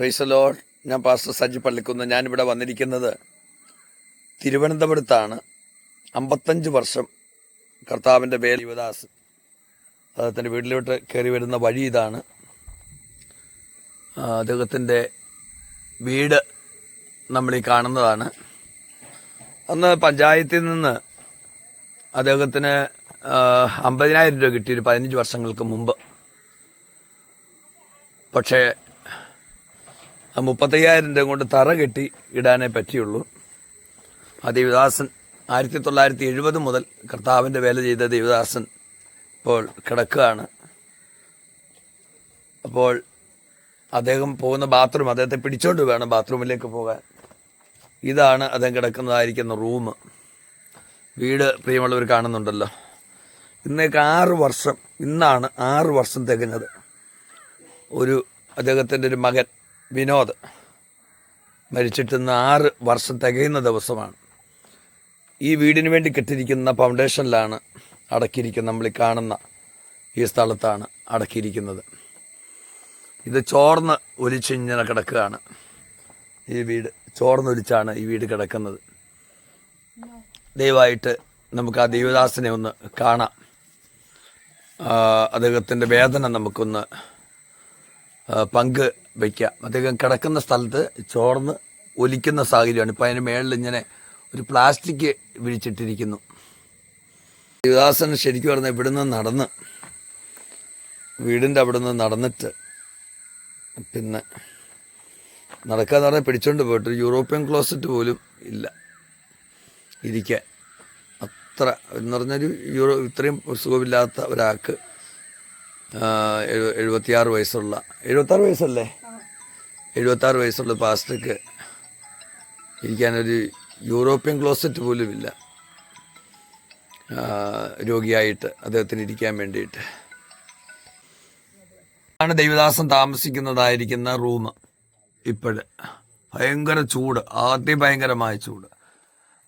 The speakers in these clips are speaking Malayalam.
പ്രൈസലോ ഞാൻ പാസ്റ്റർ സജി പള്ളിക്കുന്ന്. ഞാനിവിടെ വന്നിരിക്കുന്നത് തിരുവനന്തപുരത്താണ്. അമ്പത്തഞ്ച് വർഷം കർത്താവിന്റെ പേര് യുവദാസ് അദ്ദേഹത്തിന്റെ വീട്ടിലോട്ട് കയറി വരുന്ന വഴി ഇതാണ്. അദ്ദേഹത്തിന്റെ വീട് നമ്മളീ കാണുന്നതാണ്. അന്ന് പഞ്ചായത്തിൽ നിന്ന് അദ്ദേഹത്തിന് അമ്പതിനായിരം രൂപ കിട്ടി. ഒരു പതിനഞ്ച് വർഷങ്ങൾക്ക് മുമ്പ്. പക്ഷേ മുപ്പത്തയ്യായിരം രൂപ കൊണ്ട് തറ കെട്ടി ഇടാനേ പറ്റിയുള്ളൂ. ആ ദേവിദാസൻ ആയിരത്തി തൊള്ളായിരത്തി എഴുപത് മുതൽ കർത്താവിന്റെ വേല ചെയ്ത ദേവിദാസൻ ഇപ്പോൾ കിടക്കുകയാണ്. അപ്പോൾ അദ്ദേഹം പോകുന്ന ബാത്റൂം അദ്ദേഹത്തെ പിടിച്ചോണ്ട് വേണം ബാത്റൂമിലേക്ക് പോകാൻ. ഇതാണ് അദ്ദേഹം കിടക്കുന്നതായിരിക്കുന്ന റൂം വീട് പ്രിയമുള്ളവർ കാണുന്നുണ്ടല്ലോ. ഇന്നേക്ക് ആറ് വർഷം ഇന്നാണ് ആറ് വർഷം തികഞ്ഞത്. ഒരു അദ്ദേഹത്തിന്റെ ഒരു മകൻ വിനോദ് മരിച്ചിട്ട് ഇന്ന് ആറ് വർഷം തികയുന്ന ദിവസമാണ്. ഈ വീടിന് വേണ്ടി കെട്ടിരിക്കുന്ന ഫൗണ്ടേഷനിലാണ് അടക്കിയിരിക്കുന്ന നമ്മൾ ഈ കാണുന്ന ഈ സ്ഥലത്താണ് അടക്കിയിരിക്കുന്നത്. ഇത് ചോർന്ന് ഒലിച്ചിങ്ങനെ കിടക്കുകയാണ്. ഈ വീട് ചോർന്നൊലിച്ചാണ് ഈ വീട് കിടക്കുന്നത്. ദയവായിട്ട് നമുക്ക് ആ ദൈവദാസനെ ഒന്ന് കാണാം. അദ്ദേഹത്തിന്റെ വേദന നമുക്കൊന്ന് പങ്ക് വയ്ക്കാം അദ്ദേഹം കിടക്കുന്ന സ്ഥലത്ത് ചോർന്ന് ഒലിക്കുന്ന സാഹചര്യമാണ്. ഇപ്പം അതിന് മേളിൽ ഇങ്ങനെ ഒരു പ്ലാസ്റ്റിക് വിരിച്ചിട്ടിരിക്കുന്നു. ദേവദാസൻ ശരിക്കും പറഞ്ഞാൽ ഇവിടുന്ന് നടന്ന് വീടിന്റെ അവിടെ നിന്ന് നടന്നിട്ട് പിന്നെ നടക്കാന്ന് പറഞ്ഞാൽ പിടിച്ചോണ്ട് പോയിട്ട് യൂറോപ്യൻ ക്ലോസറ്റ് പോലും ഇല്ല. ഇരിക്കാൻ അത്ര എന്ന് പറഞ്ഞൊരു യൂറോ ഇത്രയും സുഖമില്ലാത്ത ഒരാൾക്ക് എഴുപത്തിയാറ് വയസ്സുള്ള എഴുപത്താറ് വയസ്സല്ലേ? എഴുപത്താറ് വയസ്സുള്ള പാസ്റ്റർക്ക് ഇരിക്കാനൊരു യൂറോപ്യൻ ക്ലോസറ്റ് പോലുമില്ല. രോഗിയായിട്ട് അദ്ദേഹത്തിന് ഇരിക്കാൻ വേണ്ടിയിട്ട്. ആണ് ദൈവദാസൻ താമസിക്കുന്നതായിരിക്കുന്ന റൂം ഇപ്പോഴ് ഭയങ്കര ചൂട് അതിഭയങ്കരമായ ചൂട്.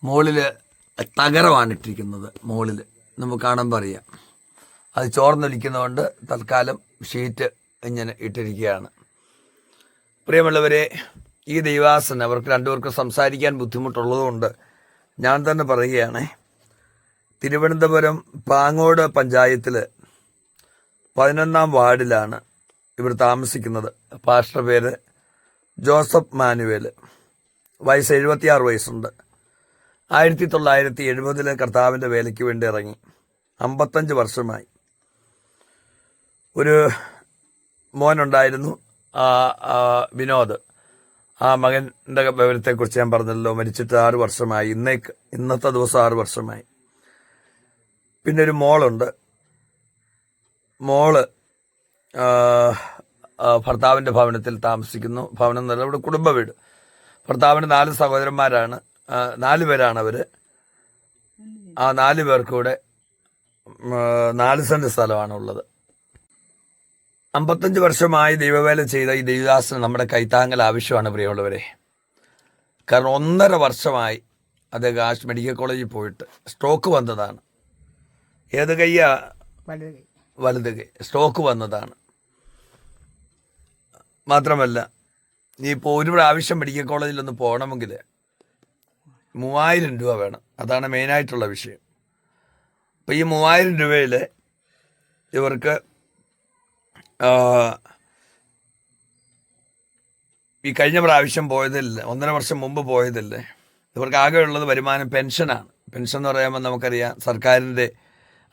മുകളിൽ തകരമാണ് ഇട്ടിരിക്കുന്നത് മുകളിൽ നമുക്ക് കാണാൻ അറിയാം അത് ചോർന്നൊലിക്കുന്നതുകൊണ്ട് തൽക്കാലം ഷീറ്റ് ഇങ്ങനെ ഇട്ടിരിക്കുകയാണ്. പ്രിയമുള്ളവരെ ഈ ദൈവാസന അവർക്ക് രണ്ടുപേർക്കും സംസാരിക്കാൻ ബുദ്ധിമുട്ടുള്ളതുകൊണ്ട് ഞാൻ തന്നെ പറയുകയാണ്. തിരുവനന്തപുരം പാങ്ങോട് പഞ്ചായത്തിൽ പതിനൊന്നാം വാർഡിലാണ് ഇവർ താമസിക്കുന്നത്. പാസ്റ്റർ പേര് ജോസഫ് മാനുവേൽ വയസ്സ് എഴുപത്തിയാറ് വയസ്സുണ്ട്. ആയിരത്തി തൊള്ളായിരത്തി എഴുപതിൽ കർത്താവിന്റെ വേലയ്ക്ക് വേണ്ടി ഇറങ്ങി. അമ്പത്തഞ്ച് വർഷമായി. ഒരു മോനുണ്ടായിരുന്നു. വിനോദ്. ആ മകന്റെ വിവരത്തെക്കുറിച്ച് ഞാൻ പറഞ്ഞല്ലോ മരിച്ചിട്ട് ആറ് വർഷമായി. ഇന്നേക്ക് ഇന്നത്തെ ദിവസം ആറ് വർഷമായി. പിന്നെ ഒരു മോളുണ്ട്. മോൾ ഭർത്താവിന്റെ ഭവനത്തിൽ താമസിക്കുന്നു. ഭവനം എന്നല്ല ഇവിടെ കുടുംബ വീട്. ഭർത്താവിന് നാല് സഹോദരന്മാരാണ്. നാല് പേരാണ് അവർ ആ നാല് പേർക്കൂടെ നാല് സെന്റ് സ്ഥലമാണ് ഉള്ളത് അമ്പത്തഞ്ച് വർഷമായി ദൈവവേല ചെയ്ത ഈ ദൈവദാസന് നമ്മുടെ കൈത്താങ്ങൽ ആവശ്യമാണ് പ്രിയമുള്ളവരെ. കാരണം ഒന്നര വർഷമായി അദ്ദേഹം ആശ് മെഡിക്കൽ കോളേജിൽ പോയിട്ട് സ്ട്രോക്ക് വന്നതാണ്. ഏത് കയ്യാ വലത് കൈ. സ്ട്രോക്ക് വന്നതാണ്. മാത്രമല്ല നീ ഇപ്പോൾ ഒരു പ്രാവശ്യം മെഡിക്കൽ കോളേജിൽ ഒന്ന് പോകണമെങ്കിൽ മൂവായിരം രൂപ വേണം. അതാണ് മെയിനായിട്ടുള്ള വിഷയം. അപ്പോൾ ഈ മൂവായിരം രൂപയിൽ ഇവർക്ക് ഈ കഴിഞ്ഞ പ്രാവശ്യം പോയതില്ല? ഒന്നര വർഷം മുമ്പ് പോയതില്ലേ? ഇവർക്ക് ആകെയുള്ളത് വരുമാനം പെൻഷനാണ്. പെൻഷൻ എന്ന് പറയുമ്പോൾ നമുക്കറിയാം സർക്കാരിന്റെ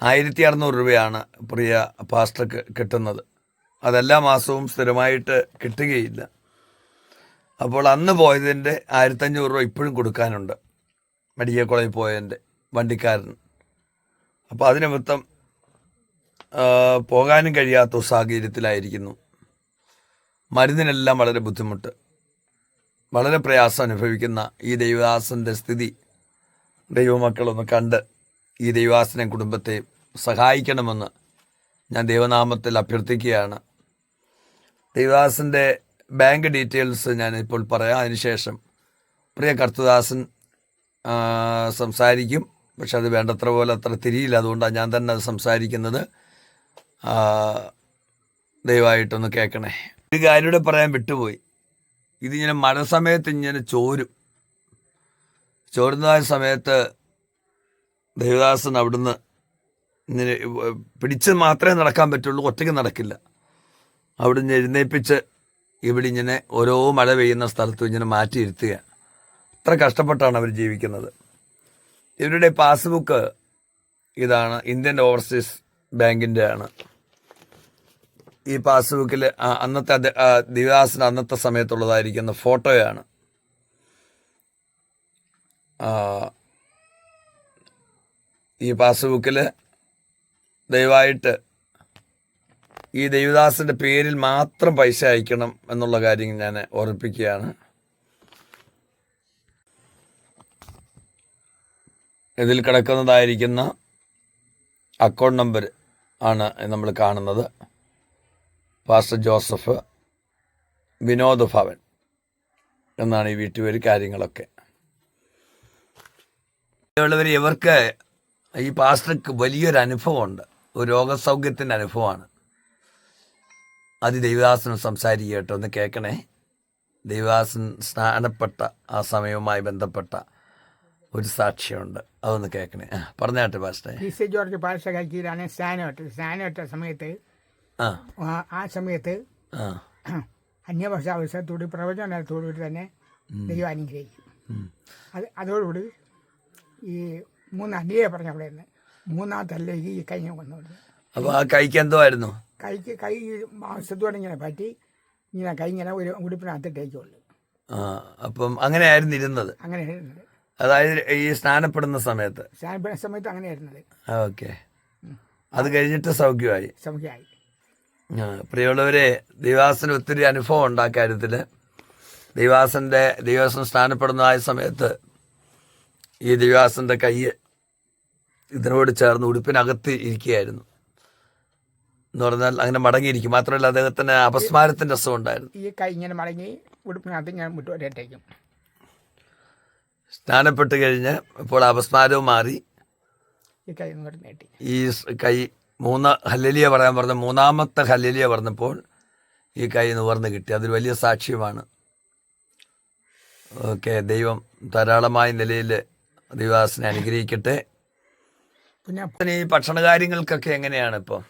ആയിരത്തി അറുന്നൂറ് രൂപയാണ് പ്രിയ പാസ്റ്റർക്ക് കിട്ടുന്നത്. അതെല്ലാ മാസവും സ്ഥിരമായിട്ട് കിട്ടുകയില്ല. അപ്പോൾ അന്ന് പോയതിന്റെ ആയിരത്തഞ്ഞൂറ് രൂപ ഇപ്പോഴും കൊടുക്കാനുണ്ട്. മെഡിക്കൽ കോളേജിൽ പോയതിന്റെ വണ്ടിക്കാരൻ. അപ്പോൾ അതിന് നിമിത്തം ആ, പോകാനും കഴിയാത്ത സാഹചര്യത്തിലായിരിക്കുന്നു. മരുന്നിനെല്ലാം വളരെ ബുദ്ധിമുട്ട്. വളരെ പ്രയാസം അനുഭവിക്കുന്ന ഈ ദൈവദാസന്റെ സ്ഥിതി ദൈവമക്കളൊന്ന് കണ്ട് ഈ ദൈവദാസനെ കുടുംബത്തെ സഹായിക്കണമെന്ന് ഞാൻ ദൈവനാമത്തിൽ അഭ്യർത്ഥിക്കുകയാണ്. ദൈവദാസന്റെ ബാങ്ക് ഡീറ്റെയിൽസ് ഞാൻ ഇപ്പോൾ പറയാം. അതിനുശേഷം പ്രിയ കർത്തദാസൻ സംസാരിക്കും. പക്ഷെ അത് വേണ്ടത്ര പോലെ അത്ര തിരിയില്ല. അതുകൊണ്ടാണ് ഞാൻ തന്നെ അത് സംസാരിക്കുന്നത്. ദയവായിട്ടൊന്ന് കേൾക്കണേ. ഒരു കാര്യം കൂടെ പറയാൻ വിട്ടുപോയി. ഇതിങ്ങനെ മഴ സമയത്ത് ഇങ്ങനെ ചോരും. ചോരുന്നതായ സമയത്ത് ദേവദാസൻ അവിടുന്ന് ഇങ്ങനെ പിടിച്ച് മാത്രമേ നടക്കാൻ പറ്റുള്ളൂ ഒറ്റയ്ക്ക് നടക്കില്ല. അവിടുന്ന് എഴുന്നേൽപ്പിച്ച് ഇവിടെ ഇങ്ങനെ ഓരോ മഴ പെയ്യുന്ന സ്ഥലത്തും ഇങ്ങനെ മാറ്റിയിരുത്തുകയാണ് അത്ര കഷ്ടപ്പെട്ടാണ് അവർ ജീവിക്കുന്നത്. ഇവരുടെ പാസ്ബുക്ക് ഇതാണ് ഇന്ത്യൻ ഓവർസീസ് ബാങ്കിന്റെ ആണ് ഈ പാസ്ബുക്കിൽ അന്നത്തെ അത് അന്നത്തെ സമയത്തുള്ളതായിരിക്കുന്ന ഫോട്ടോയാണ്. ഈ പാസ്ബുക്കിൽ ദയവായിട്ട് ഈ ദേവദാസിന്റെ പേരിൽ മാത്രം പൈസ അയക്കണം എന്നുള്ള കാര്യം ഞാൻ ഓർമ്മിപ്പിക്കുകയാണ്. ഇതിൽ കിടക്കുന്നതായിരിക്കുന്ന അക്കൗണ്ട് നമ്പർ ആണ് നമ്മൾ കാണുന്നത്. പാസ്റ്റർ ജോസഫ് വിനോദ് ഭവൻ എന്നാണ് ഈ വീട്ടുപേര് കാര്യങ്ങളൊക്കെ. ഉള്ളവർ ഇവർക്ക് ഈ പാസ്റ്റർക്ക് വലിയൊരു അനുഭവമുണ്ട്. ഒരു രോഗസൗഖ്യത്തിന്റെ അനുഭവമാണ്. അത് ദൈവദാസനും കേട്ടോ ഒന്ന് കേൾക്കണേ. ദൈവദാസൻ സ്നാനപ്പെട്ട ആ സമയവുമായി ബന്ധപ്പെട്ട ഒരു സാക്ഷ്യമുണ്ട് അതൊന്ന് കേൾക്കണേ. പറഞ്ഞാട്ടെ പാസ്റ്റേ ജോർജ് പാഴ്സ കൽക്കിയിലാണ് സ്നാനം സ്നാനമിട്ട സമയത്ത് ആ. സമയത്ത് അന്യഭാഷാവസരത്തോട് പ്രവചനത്തോടുകൂടി തന്നെ ദൈവം അനുഗ്രഹിക്കും. അത് അതോടുകൂടി ഈ മൂന്ന് അന്യയെ പറഞ്ഞ അവിടെ നിന്ന് മൂന്നാമത്തല്ലേക്ക് ഈ കൈ വന്നുകൊണ്ട് അപ്പോൾ ആ കൈക്ക് എന്തോ ആയിരുന്നു? കൈക്ക് കൈ മാംസത്തോടെ ഇങ്ങനെ പറ്റി ഇങ്ങനെ കൈ ഇങ്ങനെ ഒരു ഉടുപ്പിനകത്തിട്ടേക്കുള്ളൂ അപ്പം അങ്ങനെയായിരുന്നു ഇരുന്നത്. അങ്ങനെ അതായത് ഈ സ്നാനപ്പെടുന്ന സമയത്ത്. സ്നാനപ്പെടുന്ന സമയത്ത് അങ്ങനെ ഇരുന്നത് ഓക്കെ. അത് കഴിഞ്ഞിട്ട് സൗഖ്യമായി. സമുഖ്യമായി ആ, പ്രിയമുള്ളവരെ ദൈവാസന് ഒത്തിരി അനുഭവം ഉണ്ട് ആ കാര്യത്തിൽ ദൈവാസന്റെ ദൈവാസൻ സ്ഥാനപ്പെടുന്നതായ സമയത്ത് ഈ ദൈവാസന്റെ കൈ ഇതിനോട് ചേർന്ന് ഉടുപ്പിനകത്ത് ഇരിക്കുകയായിരുന്നു. എന്ന് പറഞ്ഞാൽ അങ്ങനെ മടങ്ങിയിരിക്കും. മാത്രമല്ല അദ്ദേഹത്തിന് അപസ്മാരത്തിന്റെ അസുഖം ഉണ്ടായിരുന്നു. ഈ കൈ ഇങ്ങനെ മടങ്ങി ഉടുപ്പിനകത്ത് ഞാൻ മുട്ടോട്ടേക്കും സ്നാനപ്പെട്ട് കഴിഞ്ഞ് ഇപ്പോൾ അപസ്മാരവും മാറി. ഈ കൈ ഇങ്ങോട്ട് നീട്ടി. ഈ കൈ മൂന്ന് ഹല്ലലിയ പറയാൻ പറഞ്ഞ മൂന്നാമത്തെ ഹല്ലലിയ പറഞ്ഞപ്പോൾ ഈ കൈ നിവർന്ന് കിട്ടി. അതൊരു വലിയ സാക്ഷ്യമാണ്. ഓക്കെ ദൈവം ധാരാളമായ നിലയിൽ ദിവാസിനെ അനുഗ്രഹിക്കട്ടെ. പിന്നെ ഈ ഭക്ഷണ കാര്യങ്ങൾക്കൊക്കെ എങ്ങനെയാണ് ഇപ്പോൾ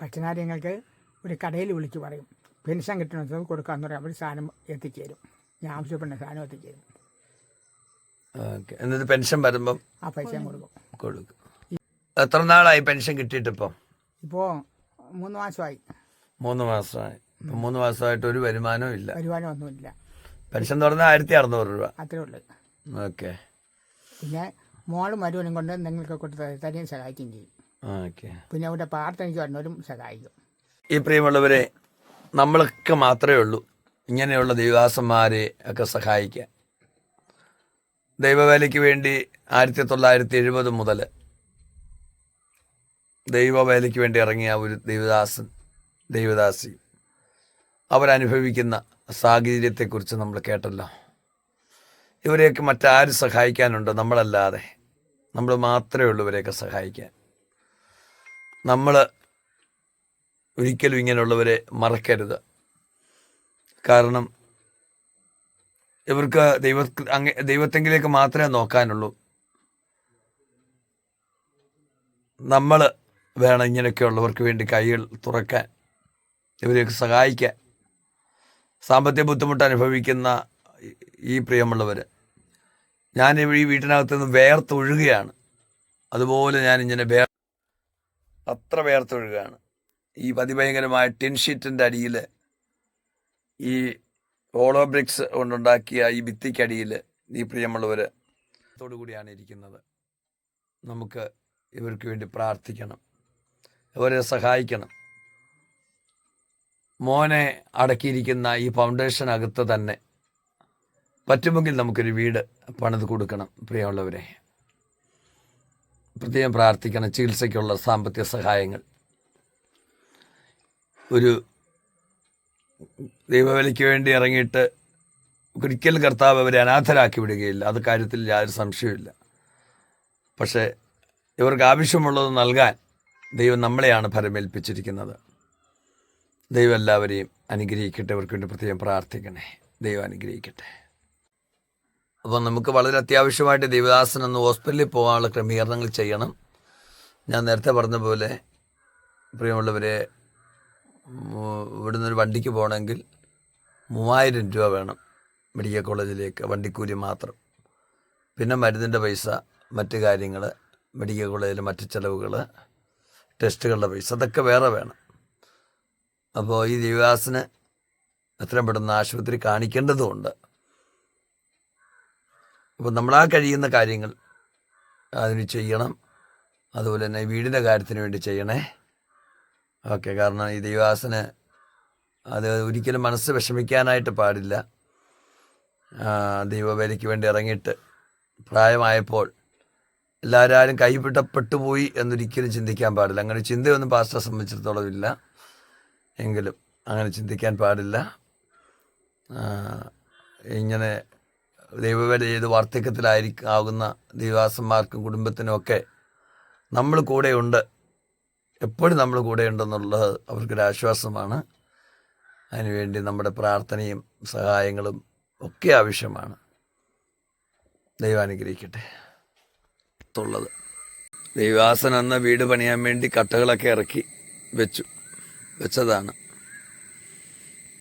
ഭക്ഷണകാര്യങ്ങൾക്ക് ഒരു കടയിൽ വിളിച്ച് പറയും. പെൻഷൻ കിട്ടുന്നത് കൊടുക്കാന്ന് പറയാം. അവർ സാധനം എത്തിച്ചേരും. ഞാൻ ആവശ്യപ്പെടുന്ന സാധനം എത്തിച്ചേരും. ഓക്കെ എന്നിട്ട് പെൻഷൻ വരുമ്പം ആ പൈസ കൊടുക്കും. കൊടുക്കും. എത്ര നാളായി പെൻഷൻ കിട്ടിയിട്ടിപ്പോ ഇപ്പോ? മൂന്ന് മാസമായി. മൂന്ന് മാസമായി. ഇപ്പം മൂന്ന് മാസമായിട്ട് ഒരു വരുമാനവും ഇല്ല. വരുമാനം ഒന്നുമില്ല പെൻഷൻ പറഞ്ഞാൽ ആയിരത്തി അറുന്നൂറ് രൂപ. അത്രേ ഉള്ളൂ. ഓക്കെ. പിന്നെ മോളും മരുവനും കൊണ്ട് നിങ്ങൾക്ക് കൊടുത്ത് തന്നെയും സഹായിക്കുകയും ചെയ്യും. ഓക്കെ. പിന്നെ അവിടെ പ്രാർത്ഥനയ്ക്ക് വരുന്നവരും സഹായിക്കും. ഈ പ്രിയമുള്ളവരെ നമ്മളൊക്കെ മാത്രമേ ഉള്ളൂ ഇങ്ങനെയുള്ള ദൈവാസന്മാരെ ഒക്കെ സഹായിക്കാൻ. ദൈവവേലയ്ക്ക് വേണ്ടി ആയിരത്തി തൊള്ളായിരത്തി എഴുപത് മുതൽ ദൈവവേലയ്ക്ക് വേണ്ടി ഇറങ്ങിയ ഒരു ദൈവദാസൻ ദൈവദാസി. അവരനുഭവിക്കുന്ന സാഹചര്യത്തെക്കുറിച്ച് നമ്മൾ കേട്ടല്ലോ. ഇവരെയൊക്കെ മറ്റാര് സഹായിക്കാനുണ്ട്? നമ്മളല്ലാതെ. നമ്മൾ മാത്രമേ ഉള്ളൂ ഇവരെയൊക്കെ സഹായിക്കാൻ. നമ്മൾ ഒരിക്കലും ഇങ്ങനെയുള്ളവരെ മറക്കരുത്. കാരണം ഇവർക്ക് ദൈവ ദൈവത്തെങ്കിലേക്ക് മാത്രമേ നോക്കാനുള്ളൂ. നമ്മൾ വേണം ഇങ്ങനെയൊക്കെയുള്ളവർക്ക് വേണ്ടി കൈകൾ തുറക്കാൻ ഇവരെയൊക്കെ സഹായിക്കാൻ. സാമ്പത്തിക ബുദ്ധിമുട്ട് അനുഭവിക്കുന്ന ഈ- പ്രിയമുള്ളവർ ഞാൻ ഈ വീട്ടിനകത്ത് നിന്ന് വേർത്തൊഴുകയാണ്. അതുപോലെ ഞാൻ ഇങ്ങനെ വേ അത്ര വേർത്തൊഴുകയാണ്. ഈ അതിഭയങ്കരമായ ടിൻ ഷീറ്റിന്റെ അടിയിൽ ഈ ഓളോ ബ്രിക്സ് കൊണ്ടുണ്ടാക്കിയ ഈ ഭിത്തിക്കടിയിൽ ഈ പ്രിയമുള്ളവർ കൂടിയാണ് ഇരിക്കുന്നത്. നമുക്ക് ഇവർക്ക് വേണ്ടി പ്രാർത്ഥിക്കണം. ഇവരെ സഹായിക്കണം. മോനെ അടക്കിയിരിക്കുന്ന ഈ ഫൗണ്ടേഷനകത്ത് തന്നെ പറ്റുമെങ്കിൽ നമുക്കൊരു വീട് പണിത് കൊടുക്കണം പ്രിയമുള്ളവരെ. പ്രത്യേകം പ്രാർത്ഥിക്കണം ചികിത്സയ്ക്കുള്ള സാമ്പത്തിക സഹായങ്ങൾ. ഒരു ദൈവവേലയ്ക്ക് വേണ്ടി ഇറങ്ങിയിട്ട് ഒരിക്കലും കർത്താവ് അവരെ അനാഥരാക്കി വിടുകയില്ല. അത് കാര്യത്തിൽ യാതൊരു സംശയമില്ല പക്ഷേ ഇവർക്ക് ആവശ്യമുള്ളത് നൽകാൻ ദൈവം നമ്മളെയാണ് ഫലമേൽപ്പിച്ചിരിക്കുന്നത്. ദൈവം എല്ലാവരെയും അനുഗ്രഹിക്കട്ടെ. അവർക്ക് വേണ്ടി പ്രത്യേകം പ്രാർത്ഥിക്കണേ. ദൈവം അനുഗ്രഹിക്കട്ടെ. അപ്പോൾ നമുക്ക് വളരെ അത്യാവശ്യമായിട്ട് ദേവദാസൻ ഒന്ന് ഹോസ്പിറ്റലിൽ പോകാനുള്ള ക്രമീകരണങ്ങൾ ചെയ്യണം. ഞാൻ നേരത്തെ പറഞ്ഞ പോലെ പ്രിയമുള്ളവരെ ഇവിടുന്ന് ഒരു വണ്ടിക്ക് പോകണമെങ്കിൽ മൂവായിരം രൂപ വേണം മെഡിക്കൽ കോളേജിലേക്ക് വണ്ടിക്കൂലി മാത്രം. പിന്നെ മരുന്നിന്റെ പൈസ മറ്റ് കാര്യങ്ങൾ മെഡിക്കൽ കോളേജിലെ മറ്റ് ചിലവുകൾ ടെസ്റ്റുകളുടെ പൈസ. അതൊക്കെ വേറെ വേണം. അപ്പോൾ ഈ ദേവദാസിന് എത്രയും പെട്ടെന്ന് ആശുപത്രി കാണിക്കേണ്ടതുണ്ട്. അപ്പോൾ നമ്മളാ കഴിയുന്ന കാര്യങ്ങൾ അതിന് ചെയ്യണം. അതുപോലെ തന്നെ വീടിന്റെ കാര്യത്തിന് വേണ്ടി ചെയ്യണേ. ഓക്കെ കാരണം ഈ ദൈവാസന് അത് ഒരിക്കലും മനസ്സ് വിഷമിക്കാനായിട്ട് പാടില്ല. ദൈവവേലയ്ക്ക് വേണ്ടി ഇറങ്ങിയിട്ട് പ്രായമായപ്പോൾ എല്ലാവരും കൈവിടപ്പെട്ടു പോയി എന്നൊരിക്കലും ചിന്തിക്കാൻ പാടില്ല. അങ്ങനെ ചിന്തയൊന്നും പാസ്റ്ററെ സംബന്ധിച്ചിടത്തോളം ഇല്ല. എങ്കിലും അങ്ങനെ ചിന്തിക്കാൻ പാടില്ല. ഇങ്ങനെ ദൈവവേല ചെയ്ത് വാർദ്ധക്യത്തിലായിരിക്കും ആകുന്ന ദൈവാസന്മാർക്കും കുടുംബത്തിനും ഒക്കെ നമ്മൾ കൂടെയുണ്ട്. എപ്പോഴും നമ്മൾ കൂടെയുണ്ടെന്നുള്ളത് അവർക്കൊരു ആശ്വാസമാണ് അതിനുവേണ്ടി നമ്മുടെ പ്രാർത്ഥനയും സഹായങ്ങളും ഒക്കെ ആവശ്യമാണ്. ദൈവം അനുഗ്രഹിക്കട്ടെ. ഉള്ളത് ദൈവാസൻ എന്ന വീട് പണിയാൻ വേണ്ടി കട്ടകളൊക്കെ ഇറക്കി വെച്ചു. വെച്ചതാണ്.